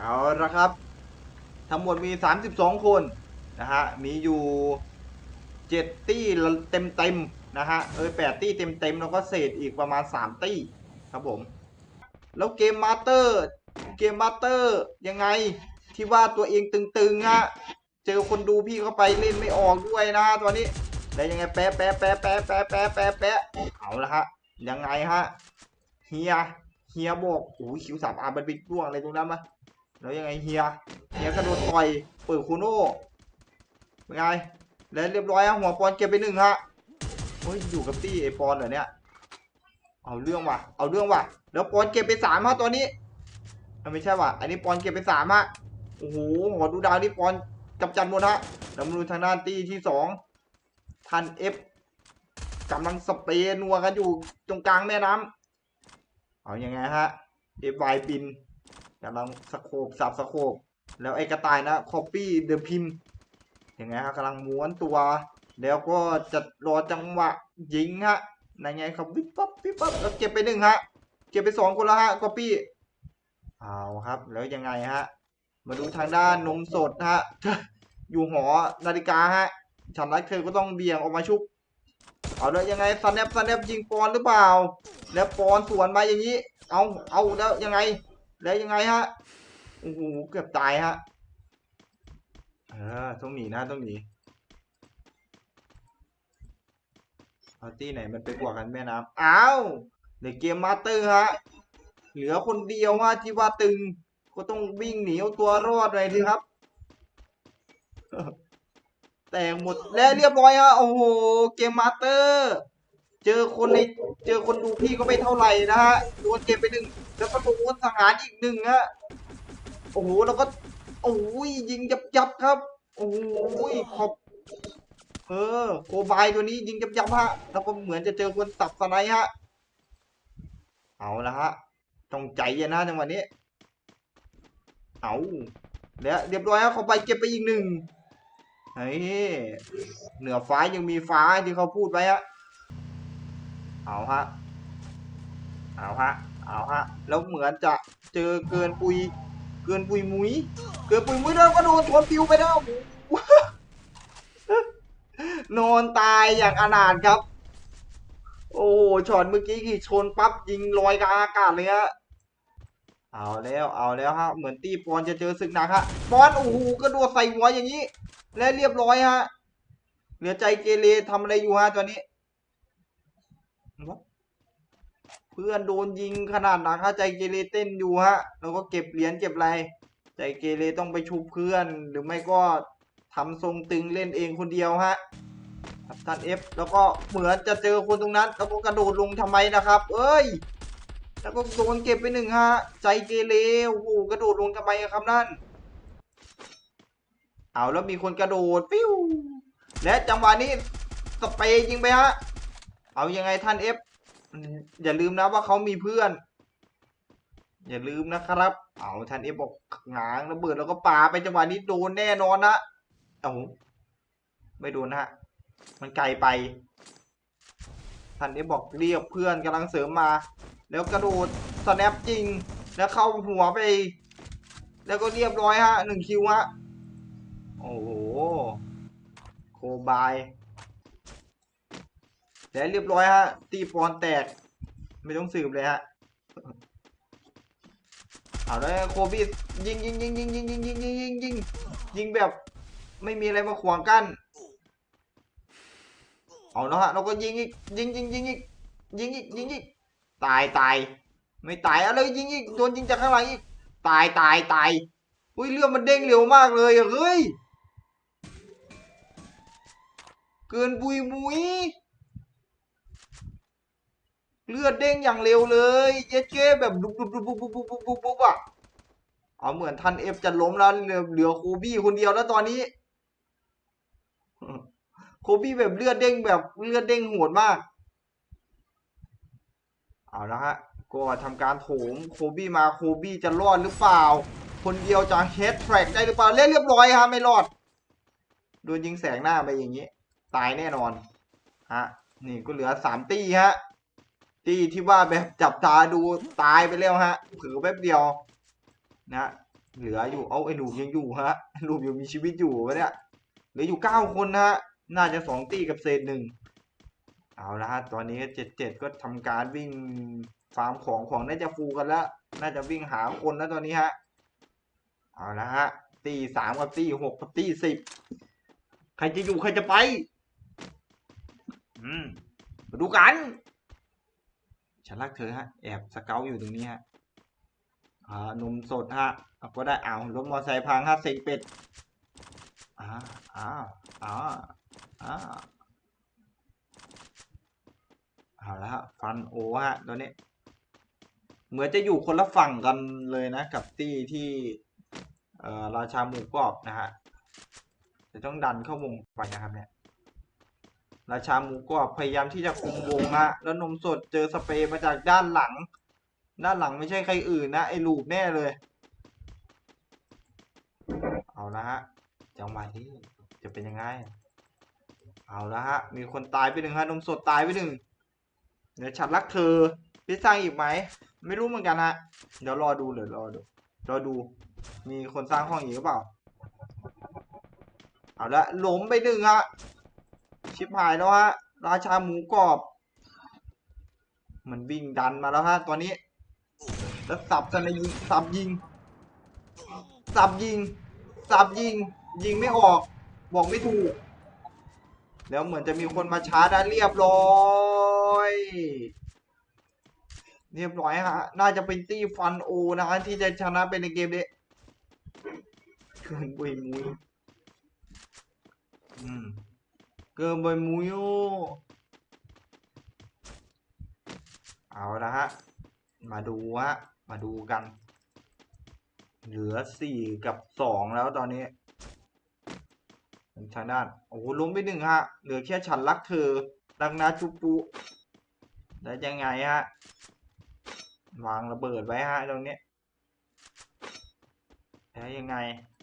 เอาละครับ ทั้งหมดมี 32 คนนะฮะ มีอยู่7ตี้เต็มเต็มๆนะฮะ เออ8ตี้เต็มเต็มๆแล้วก็เศษอีกประมาณ3ตี้ครับผม แล้วเกมมาสเตอร์ เกมมาสเตอร์ยังไงที่ว่าตัวเองตึงๆฮะ เจอคนดูพี่เข้าไปเล่นไม่ออกด้วยนะตัวนี้แล้วยังไงแปะแปะแปะแปะแปะแปะแปะแปะเอาละฮะ ยังไงฮะ เฮีย เฮียบอกโอ้ยคิวสามอาร์มันเป็นร่วงอะไรตรงนั้นมะ แล้วยังไงเฮียเฮียกระโดดต่อยเปิดคูโน่เป็นไงแล้วเรียบร้อยฮะหัวปอนเก็บไปหนึ่งฮะเฮ้ยอยู่กับตี้ไอปอนเหรอเนี่ยเอาเรื่องว่ะเอาเรื่องว่ะแล้วปอนเก็บไปสามฮะตัวนี้อ้ยไม่ใช่ว่ะอันนี้ปอนเก็บไปสามฮะโอ้โหหัวดูดาวนี่ปอนกำจัดหมดฮะแล้วมาดูทางด้านตี้ที่สองทันเอฟกำลังสเปรย์นัวกันอยู่ตรงกลางแม่น้ำเอาอยัางไงฮะเอฟไวปิน กำลังสโคบสับสโคบแล้วไอ้กระต่ายนะคอปปี้เดอะพิมอยังไงฮะกำลังม้วนตัว แล้วก็จะรอจังหวะยิงฮะนั่นไงครับวิบปั๊บวิบปั๊บแล้วเก็บไปหนึ่งฮะเก็บไปสองคนแล้วฮะคอปปี้เอาครับ แล้วยังไงฮะ มาดูทางด้านนมสดฮะอยู่หอนาฬิกาฮะฉันรักเธอก็ต้องเบี่ยงออกมาชุบเอาแล้วยังไงสแนปสแนปยิงปอนหรือเปล่า แล้วปอนสวนมาอย่างนี้ เอาเอาแล้วยังไง แล้วยังไงฮะโอ้โหเกือบตายฮะเออต้องหนีนะต้องหนีเอาตี้ไหนมันไปกว่ากันแม่น้ำอ้าวเดี๋ยวเกมมาเตอร์ฮะเหลือคนเดียวฮะที่ว่าตึง ก็ต้องวิ่งหนีเอาตัวรอดเลยทีครับ แต่หมดแล้วเรียบร้อยฮะโอ้โหเกมมาเตอร์ เจอคนในเจอคนดูพี่ก็ไม่เท่าไหร่นะฮะโดนเก็บไปหนึ่งแล้วก็โดนสังหารอีกหนึ่งฮะโอ้โหแล้วก็โอ้ยยิงยับยับครับโอ้ยขอบเออโคบายตัวนี้ยิงยับยับฮะแล้วก็เหมือนจะเจอคนสับสไนฮะเอาละฮะต้องใจเย็นนะจังหวะนี้เอาแล้วเรียบร้อยแล้วเขาไปเก็บไปอีกหนึ่งเฮ้ยเหนือฟ้ายังมีฟ้าที่เขาพูดไว้ฮะ เอาฮะ เอาฮะ เอาฮะ แล้วเหมือนจะเจอเกินปุย เกินปุยมุย เกินปุยมุยแล้วก็โดนชนปิวไปแล้วนอนตายอย่างอนาถครับ โอ้โหช็อตเมื่อกี้คือชนปั๊บยิงลอยกลางอากาศเลยฮะเอาแล้วเอาแล้วฮะเหมือนตีปอนจะเจอศึกหนักฮะปอนโอ้โหกระโดดใส่หัวอย่างนี้ และเรียบร้อยฮะเหลือใจเกเรทำอะไรอยู่ฮะตัวนี้ เพื่อนโดนยิงขนาดหนักฮะใจเกเรเต้นอยู่ฮะ แล้วก็เก็บเหรียญเก็บอะไร ใจเกเรต้องไปชุบเพื่อน หรือไม่ก็ทำทรงตึงเล่นเองคนเดียวฮะครับท่านเอฟแล้วก็เหมือนจะเจอคนตรงนั้น แล้วก็กระโดดลงทำไมนะครับ เอ้ย แล้วก็โดนเก็บไปหนึ่งฮะ ใจเกเรโอ้โหกระโดดลงทำไมอะครับนั่น เอาแล้วมีคนกระโดดปิ้วและจังหวะนี้สเปย์ยิงไปฮะ เอายังไงท่านเอฟอย่าลืมนะว่าเขามีเพื่อน อย่าลืมนะครับ เอาท่านเอฟบอกหงางระเบิดแล้วก็ปาไปจังหวะนี้โดนแน่นอนนะเอาไม่โดนนะฮะมันไกลไปท่านเอฟบอกเรียกเพื่อนกำลังเสริมมา แล้วกระโดดสแนปจริง แล้วเข้าหัวไป แล้วก็เรียบร้อยฮะหนึ่งคิวฮะโอ้โหโคบาย แล้วเรียบร้อยฮะ ตีปอนแตก ไม่ต้องสืบเลยฮะ เอาแล้วโคบิสยิงยิงยิงยิงยิงยิงยิงยิงยิงยิงยิงแบบไม่มีอะไรมาขวางกั้น เอาแล้วฮะเราก็ยิงอีกยิงยิงยิงอีกยิงอีกยิงอีกตายตายไม่ตายอะไรยิงอีกโดนยิงจากข้างหลังอีกตายตายตายอุ้ยเรื่องมันเด้งเร็วมากเลยอะเฮ้ยเกินบุยมุย เลือดเด้งอย่างเร็วเลยเจ๊เจ๊แบบดุบดุบดุบดุบดุบดุบดุบบุบอะเอาเหมือนทันเอฟจะล้มแล้วเหลือเหลือโคบี้คนเดียวแล้วตอนนี้โคบี้แบบเลือดเด้งแบบเลือดเด้งโหดมาก เอาละฮะก็ทำการโถมโคบี้มาโคบี้จะรอดหรือเปล่า คนเดียวจะเฮดแทร็กได้หรือเปล่าเล่นเรียบร้อยฮะไม่รอดโดนยิงแสงหน้าไปอย่างนี้ ตายแน่นอนฮะนี่ก็เหลือสามตี้ฮะ ตี้ที่ว่าแบบจับตาดูตายไปแล้วฮะเผือแป๊บเดียว นะเหลืออยู่เอาไอ้หนูยังอยู่ฮะหนูยังมีชีวิตอยู่วะเนี่ยเหลืออยู่เก้าคนนะฮะน่าจะสองตีกับเศษหนึ่งเอาละฮะตอนนี้เจ็ดเจ็ดก็ทำการวิ่งฟาร์มของของน่าจะฟูกันแล้ว น่าจะวิ่งหาคนแล้วตอนนี้ฮะเอาละฮะตีสามกับตีหกกับตีสิบใครจะอยู่ใครจะไป อืมมาดูกัน ฉันรักเธอฮะ แอบสเกลอยู่ตรงนี้ฮะอ่านมสดฮะเอาก็ได้เอาวรถมอไซค์พังฮะเซ็งเป็ดอ่าอ่าอ่าอ่าเอาละฮะฟันโอฮะตอนนี้เหมือนจะอยู่คนละฝั่งกันเลยนะ กับตี้ที่เอ่อราชาหมูกรอบนะฮะจะต้องดันเข้าวงไปนะครับเนี่ย ราชาหมูกรอบพยายามที่จะคุมวงฮะแล้วนมสดเจอสเปรย์มาจากด้านหลัง ด้านหลังไม่ใช่ใครอื่นนะ ไอ้ลูกแน่เลย เอาละฮะจังหวะนี้จะเป็นยังไง เอาละฮะ มีคนตายไปหนึ่งฮะนมสดตายไปหนึ่งเดี๋ยวฉันรักเธอพี่สร้างอีกไหม ไม่รู้เหมือนกันฮะ เดี๋ยวรอดูเลยรอดู รอดู มีคนสร้างห้องอีกหรือเปล่า เอาละล้มไปหนึ่งฮะ ชิบหายแล้วฮะ ราชาหมูกรอบ มันวิ่งดันมาแล้วฮะตอนนี้ แล้วสับกันเลยยิงสับยิง สับยิง สับยิง ยิงไม่ออก บอกไม่ถูก แล้วเหมือนจะมีคนมาชาร์จเรียบร้อยเรียบร้อยฮะ น่าจะเป็นตี้ฟันโอนะฮะที่จะชนะเป็นในเกมนี้เกินบุยมุยอืม เกินบุยมุยโอเอาละฮะ มาดูฮะ มาดูกัน เหลือสี่กับสองแล้วตอนนี้ทางด้าน โอ้โหล้มไปหนึ่งฮะ เหลือแค่ฉันรักเธอ ดังนาจุปุแล้วยังไงฮะ วางระเบิดไว้ฮะตรงนี้แล้วยังไง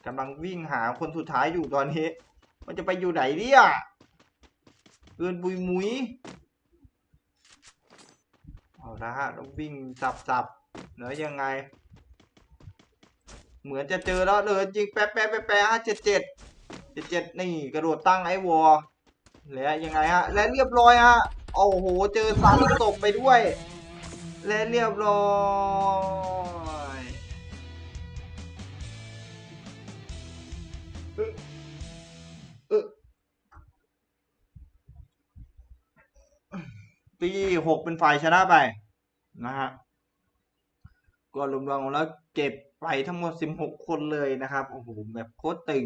กำลังวิ่งหาคนสุดท้ายอยู่ตอนนี้ มันจะไปอยู่ไหนเนี่ย เกินบุยมุยเอาละฮะแล้ววิ่งสับสับแล้วยังไง เหมือนจะเจอแล้วเลยยิงแป๊ะแป๊ะแป๊ะแป๊ะฮะเจ็ดเจ็ดเจ็ดเจ็ดนี่กระโดดตั้งไอ้วอลแล้วยังไงฮะและเรียบร้อยฮะโอ้โหเจอซ้ำตกไปด้วย และเรียบร้อย ปีหกเป็นฝ่ายชนะไปนะฮะก็รวมๆแล้วเก็บไปทั้งหมด 16 คนเลยนะครับ โอ้โห แบบโคตรตึง